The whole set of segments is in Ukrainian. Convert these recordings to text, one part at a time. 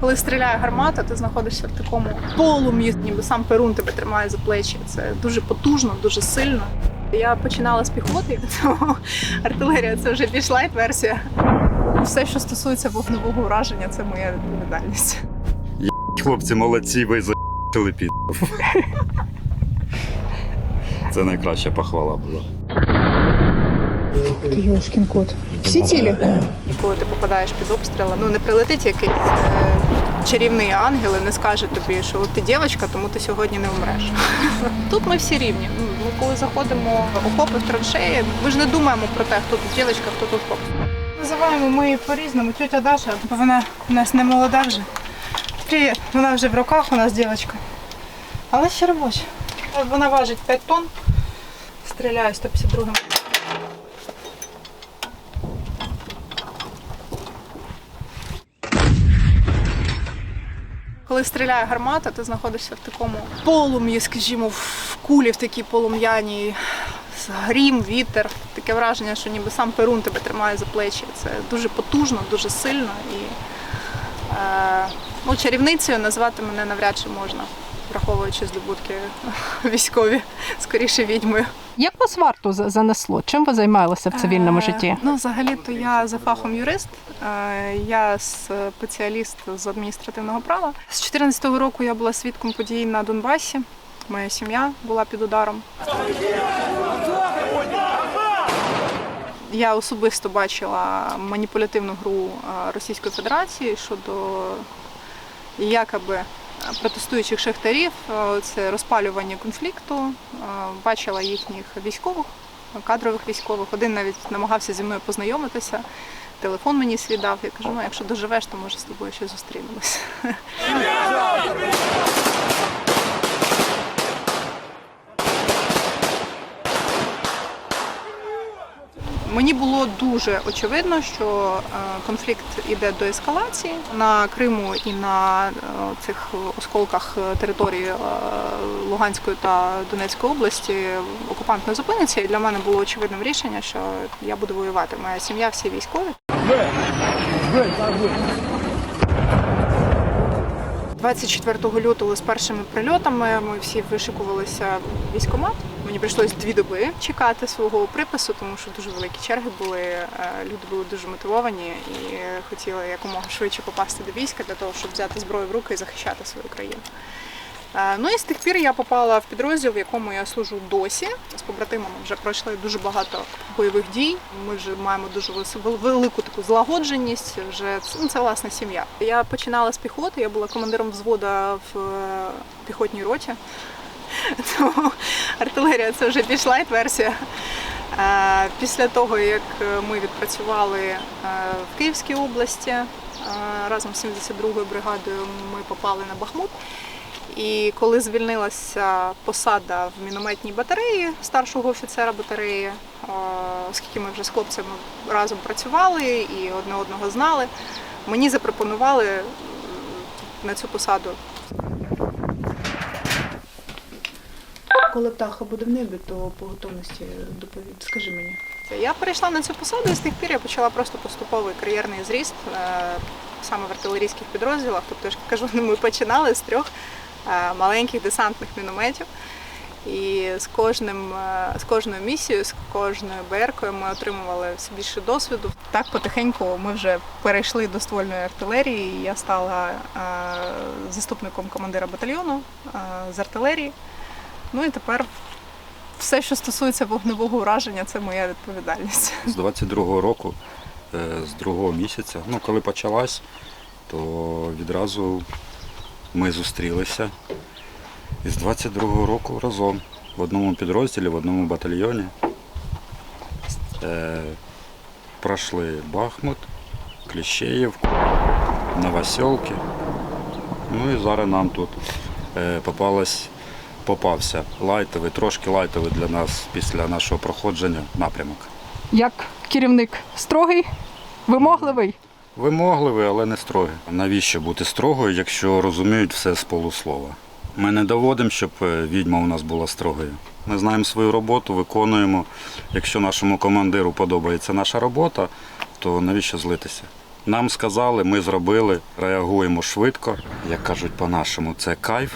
Коли стріляє гармата, ти знаходишся в такому полум'ї, ніби сам перун тебе тримає за плечі. Це дуже потужно, дуже сильно. Я починала з піхоти, тому артилерія це вже більш лайт версія. Все, що стосується вогневого ураження, це моя відповідальність. Хлопці молодці, ви за**ли під. Це найкраща похвала була. Йошкін кот. Всі цілі. І коли ти попадаєш під обстріли, ну не прилетить якийсь е, чарівний ангел і не скаже тобі, що от ти дівчинка, тому ти сьогодні не умреш. Тут ми всі рівні. Ну, Ми коли заходимо в окопи в траншеї, ми ж не думаємо про те, хто тут дівчинка, хто тут хлопець. Називаємо ми її по-різному. Тетя Даша, бо вона у нас не молода вже. Привіт, вона вже в руках у нас дівчинка. Але ще робоча. Вона важить 5 тонн, стріляє 152 Коли стріляє гармата, ти знаходишся в такому полум'ї, скажімо, в кулі в такій полум'яній, грім, вітер. Таке враження, що ніби сам перун тебе тримає за плечі. Це дуже потужно, дуже сильно. І е, ну, чарівницею назвати мене навряд чи можна, враховуючи здобутки військові, скоріше відьмою. Як вас варту занесло? Чим ви займалися в цивільному Е, житті? Ну, взагалі-то я за фахом юрист. Е, Я спеціаліст з адміністративного права. З 2014 року я була свідком подій на Донбасі. Моя сім'я була під ударом. Я особисто бачила маніпулятивну гру е, Російської Федерації щодо якоби протестуючих шахтарів, е, це розпалювання конфлікту. Е, Бачила їхніх військових, кадрових військових. Один навіть намагався зі мною познайомитися. Телефон мені свідав. Я кажу, ну якщо доживеш, то може з тобою ще зустрінемось. Мені було дуже очевидно, що е, конфлікт іде до ескалації на Криму і на е, цих осколках території е, Луганської та Донецької області. Окупант не зупиниться, і для мене було очевидним рішення, що я буду воювати. Моя сім'я всі військові. 24 лютого з першими прильотами ми всі вишикувалися в військкомат. Мені прийшлось дві доби чекати свого припису, тому що дуже великі черги були. е, Люди були дуже мотивовані і хотіли якомога швидше попасти до війська для того, щоб взяти зброю в руки і захищати свою країну. Е, Ну і з тих пір я попала в підрозділ, в якому я служу досі. З побратимами вже пройшли дуже багато бойових дій. Ми вже маємо дуже велику таку злагодженість. Вже ну, це власне сім'я. Я починала з піхоти, я була командиром взвода в е, піхотній роті. Тому артилерія це вже лайт версія. Після того, як е, ми відпрацювали е, в Київській області е, разом з 72-ю бригадою, ми попали на Бахмут. І коли звільнилася посада в мінометній батареї старшого офіцера батареї, оскільки ми вже з хлопцями разом працювали і одне одного знали, мені запропонували на цю посаду Коли небі, то по готовності доповідь. Скажи мені. Я перейшла на цю посаду і з тих пір я почала просто поступовий кар'єрний зріст е, саме в артилерійських підрозділах. Тобто я ж кажу, ми починали з трьох е, маленьких десантних мінометів. І з кожним е, з кожною місією, з кожною БРКою ми отримували все більше досвіду. Так потихеньку ми вже перейшли до ствольної артилерії. Я стала заступником командира батальйону з артилерії. Ну і тепер все, що стосується вогневого ураження, це моя відповідальність. З 22-го року, е, з другого місяця, ну коли почалась, то відразу ми зустрілися. І з 22-го року разом в одному підрозділі, в одному батальйоні. Е, пройшли Бахмут, Кліщеївку, Новосілки. Ну і зараз нам тут е, попалось, попався лайтовий, трошки лайтовий для нас після нашого проходження напрямок. Як керівник строгий, вимогливий? Вимогливий, але не строгий. Навіщо бути строгою, якщо розуміють все з полуслова? Ми не доводимо, щоб е, відьма у нас була строгою. Ми знаємо свою роботу, виконуємо. Якщо нашому командиру подобається наша робота, то навіщо злитися? Нам сказали, ми зробили, реагуємо швидко. Як кажуть по-нашому, це кайф.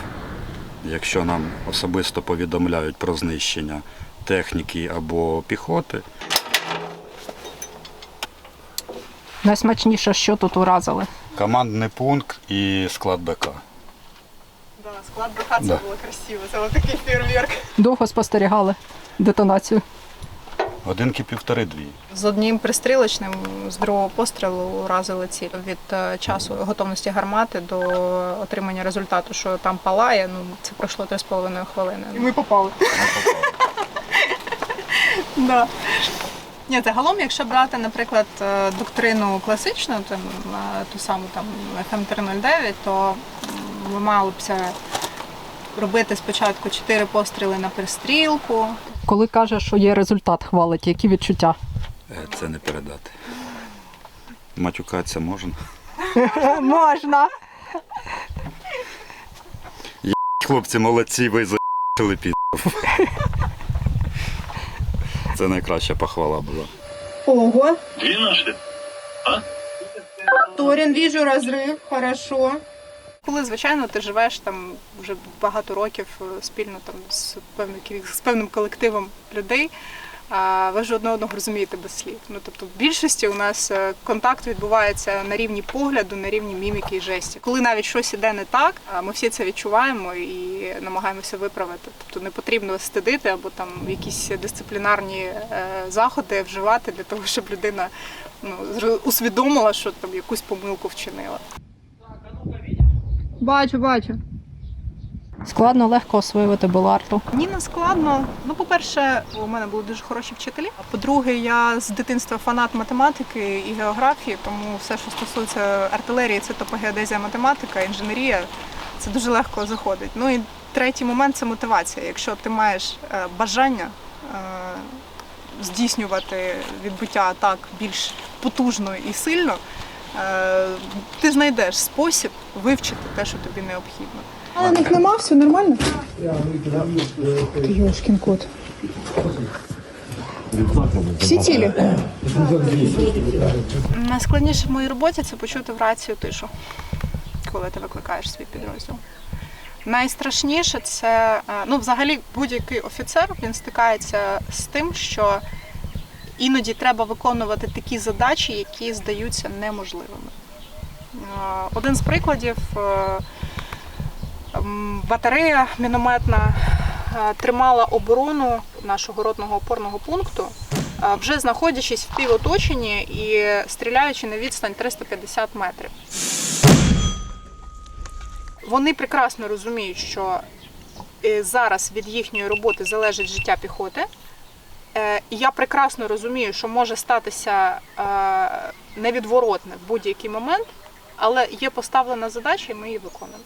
Якщо нам особисто повідомляють про знищення техніки або піхоти, Найсмачніше, що тут уразили. командний пункт і склад БК. Да, склад БК це Да. було красиво, це був такий фейерверк. Довго спостерігали детонацію. Годинки півтори-дві. З одним пристрілочним з другого пострілу уразили ціль. Від е, часу готовності гармати до отримання результату, що там палає, ну це пройшло 3,5 хвилини. І ми попали. Да. Ні, загалом, якщо брати, наприклад, е, доктрину класичну, там, е, ту саму там FM309, то ми мали б це робити спочатку 4 постріли на пристрілку, Коли каже, що є результат, хвалить, які відчуття? Е, Це не передати. Матюкатися можна. Можна. Хлопці молодці, ви за**ли пі***. Це найкраща похвала була. Ого, Две наши. Торін, віжу розрив, хорошо. Коли, звичайно, ти живеш там вже багато років е, спільно там з певним, з певним колективом людей, ви ж одне одного розумієте без слів. Ну тобто, в більшості у нас е, контакт відбувається на рівні погляду, на рівні міміки і жесті. Коли навіть щось іде не так, ми всі це відчуваємо і намагаємося виправити. Тобто не потрібно стидити або там якісь дисциплінарні е, заходи вживати для того, щоб людина ну, усвідомила, що там якусь помилку вчинила. Бачу, бачу. Складно легко освоювати Беларту. Ні, не складно. Ну, по-перше, у мене були дуже хороші вчителі. А по-друге, я з дитинства фанат математики і географії, тому все, що стосується артилерії, це топогеодезія математика, інженерія, це дуже легко заходить. Ну і третій момент це мотивація. Якщо ти маєш е, бажання е, здійснювати відбиття атак більш потужно і сильно, ти знайдеш спосіб вивчити те, що тобі необхідно. А на них нема, все нормально? Йошкін кот. Всі цілі? Найскладніше в моїй роботі це почути в рацію тишу, коли ти викликаєш свій підрозділ. Найстрашніше це, е, ну, взагалі, будь-який офіцер він стикається з тим, що іноді треба виконувати такі задачі, які здаються неможливими. Один з прикладів е, батарея мінометна е, тримала оборону нашого ротного опорного пункту, е, вже знаходячись в півоточенні і стріляючи на відстань 350 метрів. Вони прекрасно розуміють, що зараз від їхньої роботи залежить життя піхоти. Е, І я прекрасно розумію, що може статися е, невідворотне в будь-який момент, але є поставлена задача, і ми її виконуємо.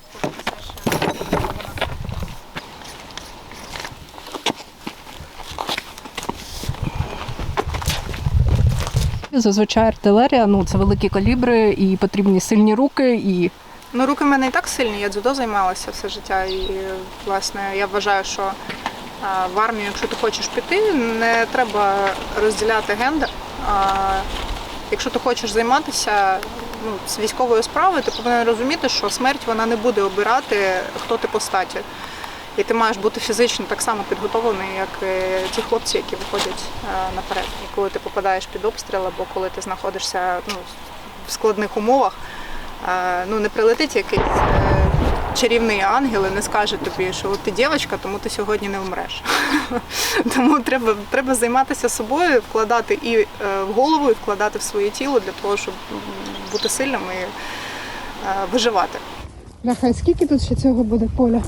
Зазвичай артилерія, ну це великі калібри і потрібні сильні руки, і Ну, руки в мене і так сильні, я дзюдо займалася все життя. І власне я вважаю, що в армію, якщо ти хочеш піти, не треба розділяти гендер. Якщо ти хочеш займатися ну, з військовою справою, ти повинен розуміти, що смерть вона не буде обирати, хто ти по статі. І ти маєш бути фізично так само підготовлений, як і ті хлопці, які виходять е, наперед. І коли ти попадаєш під обстріл, або коли ти знаходишся ну, в складних умовах, е, ну не прилетить якийсь е, чарівний ангел і не скаже тобі, що от ти дівчинка, тому ти сьогодні не вмреш. Тому треба, треба займатися собою, вкладати і е, в голову, і вкладати в своє тіло для того, щоб бути сильним і е, виживати. Бляха, скільки тут ще цього буде поля?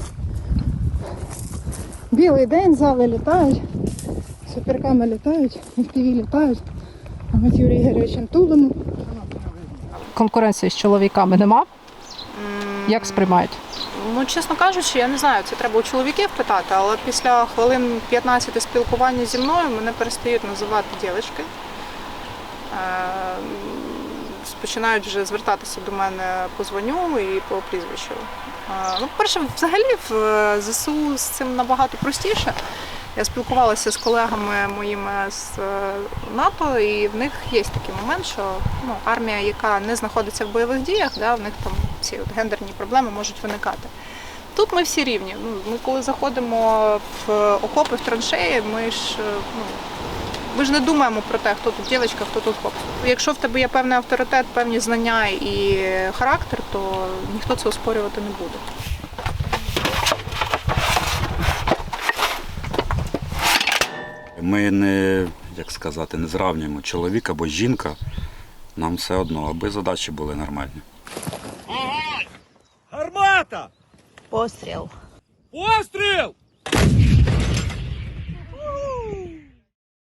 Білий день, зали літають, суперками літають, FPV літають, а Матію Ігорович Антулину. конкуренції з чоловіками нема. Як сприймають? Ну, чесно кажучи, я не знаю, це треба у чоловіків питати, але після хвилин 15 спілкування зі мною мене перестають називати дівчинкою. Е, Починають вже звертатися до мене по дзвоню і по прізвищу. Е, Ну, перше, взагалі в е, ЗСУ з цим набагато простіше. Я спілкувалася з колегами моїми з е, НАТО, і в них є такий момент, що ну, армія, яка не знаходиться в бойових діях, да, в них там ці от гендерні проблеми можуть виникати. Тут ми всі рівні. Ну, ми коли заходимо в окопи, в траншеї, ми ж е, ну, ми ж не думаємо про те, хто тут дівчинка, хто тут хлопець. Якщо в тебе є певний авторитет, певні знання і характер, то ніхто це оспорювати не буде. Ми не, як сказати, не зравнюємо чоловік або жінка. Нам все одно, аби задачі були нормальні. Гармата! Постріл. Постріл!